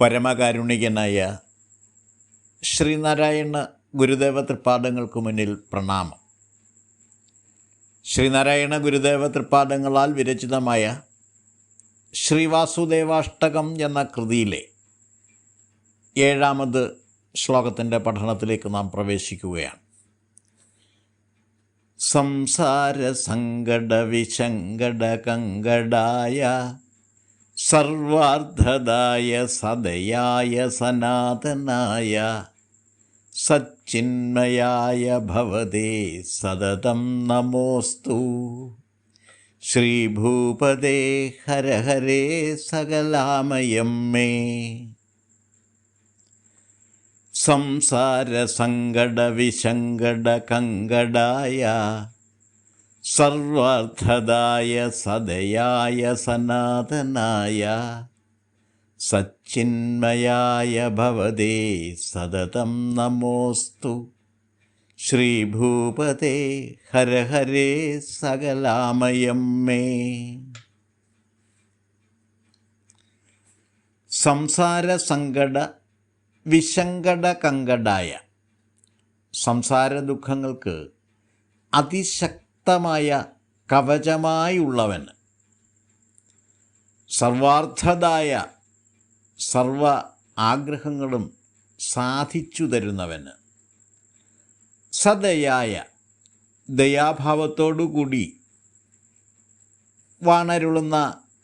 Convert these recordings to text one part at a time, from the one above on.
പരമകാരുണികനായ ശ്രീനാരായണ ഗുരുദേവ തൃപ്പാദങ്ങൾക്ക് മുന്നിൽ പ്രണാമം. ശ്രീനാരായണ ഗുരുദേവ തൃപ്പാദങ്ങളാൽ വിരചിതമായ ശ്രീവാസുദേവാഷ്ടകം എന്ന കൃതിയിലെ ഏഴാമത് ശ്ലോകത്തിന്റെ പഠനത്തിലേക്ക് നാം പ്രവേശിക്കുകയാണ്. സംസാര സങ്കട വിശങ്കട കങ്കടായ സർവാർദ്ധദായ സദയായ സനാതനായ സച്ചിന്മയായ ഭവതേ സതതം നമോസ്തു. ശ്രീഭൂപദേ ഹരഹരേ സകലാമയം മേ. സംസാരസങ്കടവിശങ്കടകങ്കടായ സങ്കട വിശങ്കട കങ്കടായ സർവാർത്ഥദായ സദയായ സനാതനായ സച്ചിന്മയായ ഭവതേ സതതം നമോസ്തു. ശ്രീഭൂപതേ ഹര ഹരേ സകലാമയം മേ. സംസാര സങ്കട വിശങ്കട കങ്കടായ സംസാര ദുഃഖങ്ങൾക്ക് അതിശക്തമായ കവചമായുള്ളവൻ. സർവാർത്ഥതായ സർവ ആഗ്രഹങ്ങളും സാധിച്ചു തരുന്നവന് സദയായ ദയാഭാവത്തോടുകൂടി വാണരുളുന്ന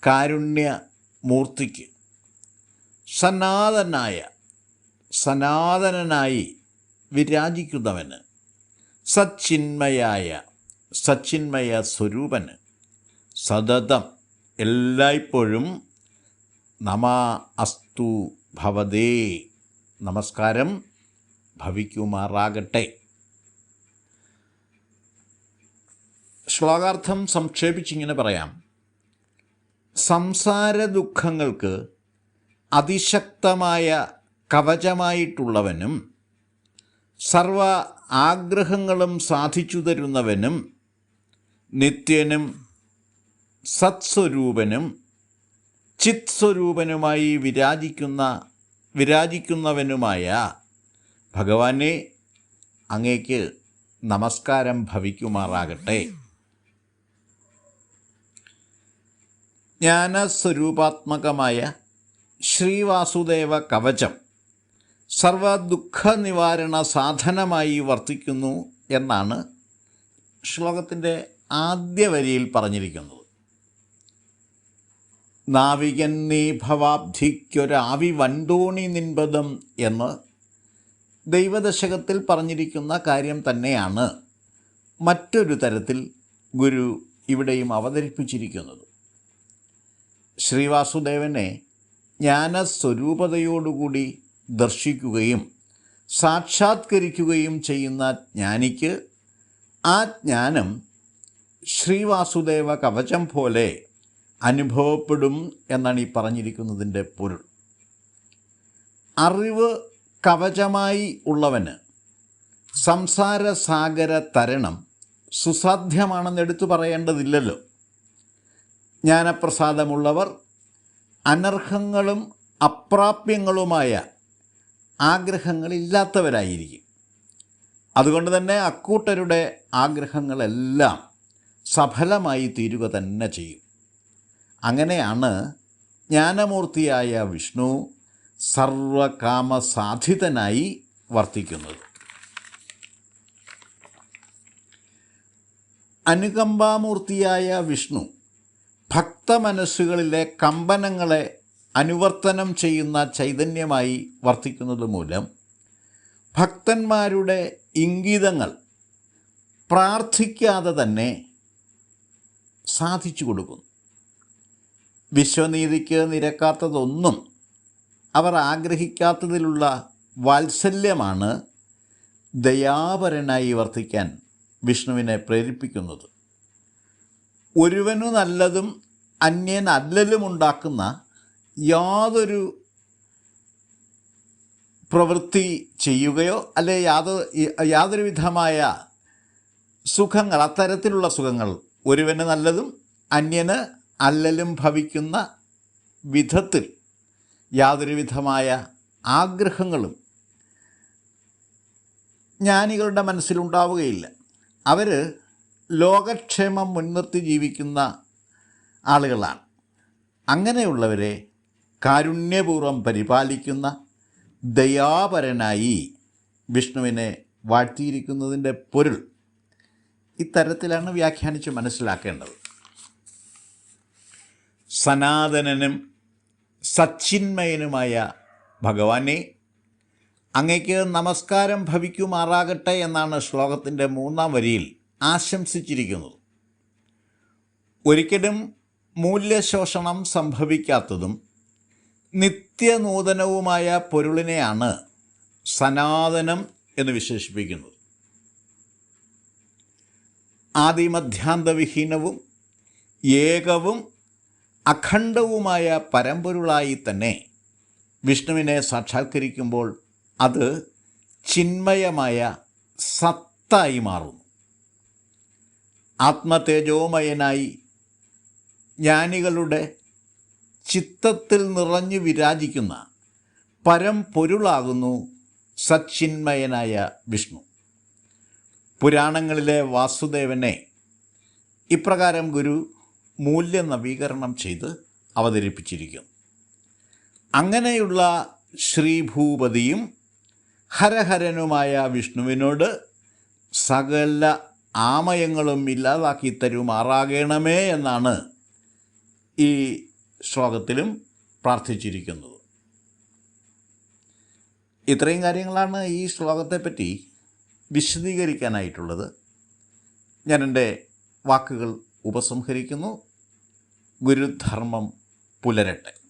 കാരുണ്യ മൂർത്തിക്ക് സനാതനായ സനാതനനായി വിരാജിക്കുന്നവന്. സച്ചിന്മയായ സച്ചിന്മയ സ്വരൂപന് സതതം എല്ലായ്പ്പോഴും നമ അസ്തു ഭവതേ. നമസ്കാരം ഭവിക്കുമാറാകട്ടെ. ശ്ലോകാർത്ഥം സംക്ഷേപിച്ചിങ്ങനെ പറയാം. സംസാര ദുഃഖങ്ങൾക്ക് അതിശക്തമായ കവചമായിട്ടുള്ളവനും സർവ ആഗ്രഹങ്ങളും സാധിച്ചു തരുന്നവനും നിത്യനും സത്സ്വരൂപനും ചിത് സ്വരൂപനുമായി വിരാജിക്കുന്ന വിരാജിക്കുന്നവനുമായ ഭഗവാനെ അങ്ങേക്ക് നമസ്കാരം ഭവിക്കുമാറാകട്ടെ. ജ്ഞാനസ്വരൂപാത്മകമായ ശ്രീവാസുദേവ കവചം സർവ ദുഃഖ നിവാരണ സാധനമായി വർത്തിക്കുന്നു എന്നാണ് ശ്ലോകത്തിന്റെ ആദ്യ വരിയിൽ പറഞ്ഞിരിക്കുന്നത്. നാവികൻ നീ ഭവാബ്ധിക്കൊരാവി വൻതോണി നിൻപദം എന്ന് ദൈവദശകത്തിൽ പറഞ്ഞിരിക്കുന്ന കാര്യം തന്നെയാണ് മറ്റൊരു തരത്തിൽ ഗുരു ഇവിടെയും അവതരിപ്പിച്ചിരിക്കുന്നത്. ശ്രീവാസുദേവനെ ജ്ഞാനസ്വരൂപതയോടുകൂടി ദർശിക്കുകയും സാക്ഷാത്കരിക്കുകയും ചെയ്യുന്ന ജ്ഞാനിക്ക് ആ ജ്ഞാനം ശ്രീവാസുദേവ കവചം പോലെ അനുഭവപ്പെടും എന്നാണ് ഈ പറഞ്ഞിരിക്കുന്നതിന്റെ പൊരുൾ. അറിവ് കവചമായി ഉള്ളവന് സംസാര സാഗര തരണം സുസാധ്യമാണെന്ന് എടുത്തു പറയേണ്ടതില്ലല്ലോ. ജ്ഞാനപ്രസാദമുള്ളവർ അനർഹങ്ങളും അപ്രാപ്യങ്ങളുമായ ആഗ്രഹങ്ങളില്ലാത്തവരായിരിക്കും. അതുകൊണ്ട് തന്നെ അക്കൂട്ടരുടെ ആഗ്രഹങ്ങളെല്ലാം സഫലമായി തീരുക തന്നെ ചെയ്യും. അങ്ങനെയാണ് ജ്ഞാനമൂർത്തിയായ വിഷ്ണു സർവകാമസാധിതനായി വർത്തിക്കുന്നത്. അനുകമ്പാമൂർത്തിയായ വിഷ്ണു ഭക്തമനസ്സുകളിലെ കമ്പനങ്ങളെ അനുവർത്തനം ചെയ്യുന്ന ചൈതന്യമായി വർത്തിക്കുന്നത് മൂലം ഭക്തന്മാരുടെ ഇംഗിതങ്ങൾ പ്രാർത്ഥിക്കാതെ തന്നെ സാധിച്ചു കൊടുക്കുന്നു. വിശ്വനീതിക്ക് നിരക്കാത്തതൊന്നും അവർ ആഗ്രഹിക്കാത്തതിലുള്ള വാത്സല്യമാണ് ദയാപരനായി വർത്തിക്കാൻ വിഷ്ണുവിനെ പ്രേരിപ്പിക്കുന്നത്. ഒരുവനു നല്ലതും അന്യൻ അല്ലലും ഉണ്ടാക്കുന്ന യാതൊരു പ്രവൃത്തി ചെയ്യുകയോ അല്ലെ യാതൊരു വിധമായ സുഖങ്ങൾ അത്തരത്തിലുള്ള സുഖങ്ങൾ ഒരുവന് നല്ലതും അന്യന് അല്ലലും ഭവിക്കുന്ന വിധത്തിൽ യാതൊരുവിധമായ ആഗ്രഹങ്ങളും ജ്ഞാനികളുടെ മനസ്സിലുണ്ടാവുകയില്ല. അവർ ലോകക്ഷേമം മുൻനിർത്തി ജീവിക്കുന്ന ആളുകളാണ്. അങ്ങനെയുള്ളവരെ കാരുണ്യപൂർവം പരിപാലിക്കുന്ന ദയാപരനായി വിഷ്ണുവിനെ വാഴ്ത്തിയിരിക്കുന്നതിന്റെ പൊരുൾ ഇത്തരത്തിലാണ് വ്യാഖ്യാനിച്ച് മനസ്സിലാക്കേണ്ടത്. സനാതനനും സച്ചിന്മയനുമായ ഭഗവാനെ അങ്ങയ്ക്ക് നമസ്കാരം ഭവിക്കുമാറാകട്ടെ എന്നാണ് ശ്ലോകത്തിന്റെ മൂന്നാം വരിയിൽ ആശംസിച്ചിരിക്കുന്നത്. ഒരിക്കലും മൂല്യശോഷണം സംഭവിക്കാത്തതും നിത്യനൂതനവുമായ പൊരുളിനെയാണ് സനാതനം എന്ന് വിശേഷിപ്പിക്കുന്നത്. ആദിമധ്യാന്തവിഹീനവും ഏകവും അഖണ്ഡവുമായ പരമ്പൊരുളായി തന്നെ വിഷ്ണുവിനെ സാക്ഷാത്കരിക്കുമ്പോൾ അത് ചിന്മയമായ സത്തായി മാറുന്നു. ആത്മതേജോമയനായി ജ്ഞാനികളുടെ ചിത്തത്തിൽ നിറഞ്ഞു വിരാജിക്കുന്ന പരംപൊരുളാകുന്നു സച്ചിന്മയനായ വിഷ്ണു. പുരാണങ്ങളിലെ വാസുദേവനെ ഇപ്രകാരം ഗുരു മൂല്യനവീകരണം ചെയ്ത് അവതരിപ്പിച്ചിരിക്കുന്നു. അങ്ങനെയുള്ള ശ്രീഭൂപതിയും ഹരഹരനുമായ വിഷ്ണുവിനോട് സകല ആമയങ്ങളും ഇല്ലാതാക്കി തരുമാറാകണമേ എന്നാണ് ഈ ശ്ലോകത്തിലും പ്രാർത്ഥിച്ചിരിക്കുന്നത്. ഇത്രയും കാര്യങ്ങളാണ് ഈ ശ്ലോകത്തെപ്പറ്റി വിശദീകരിക്കാനായിട്ടുള്ളത് ഞാൻ എന്റെ വാക്കുകൾ ഉപസംഹരിക്കുന്നു. ഗുരുധർമ്മം പുലരട്ടെ.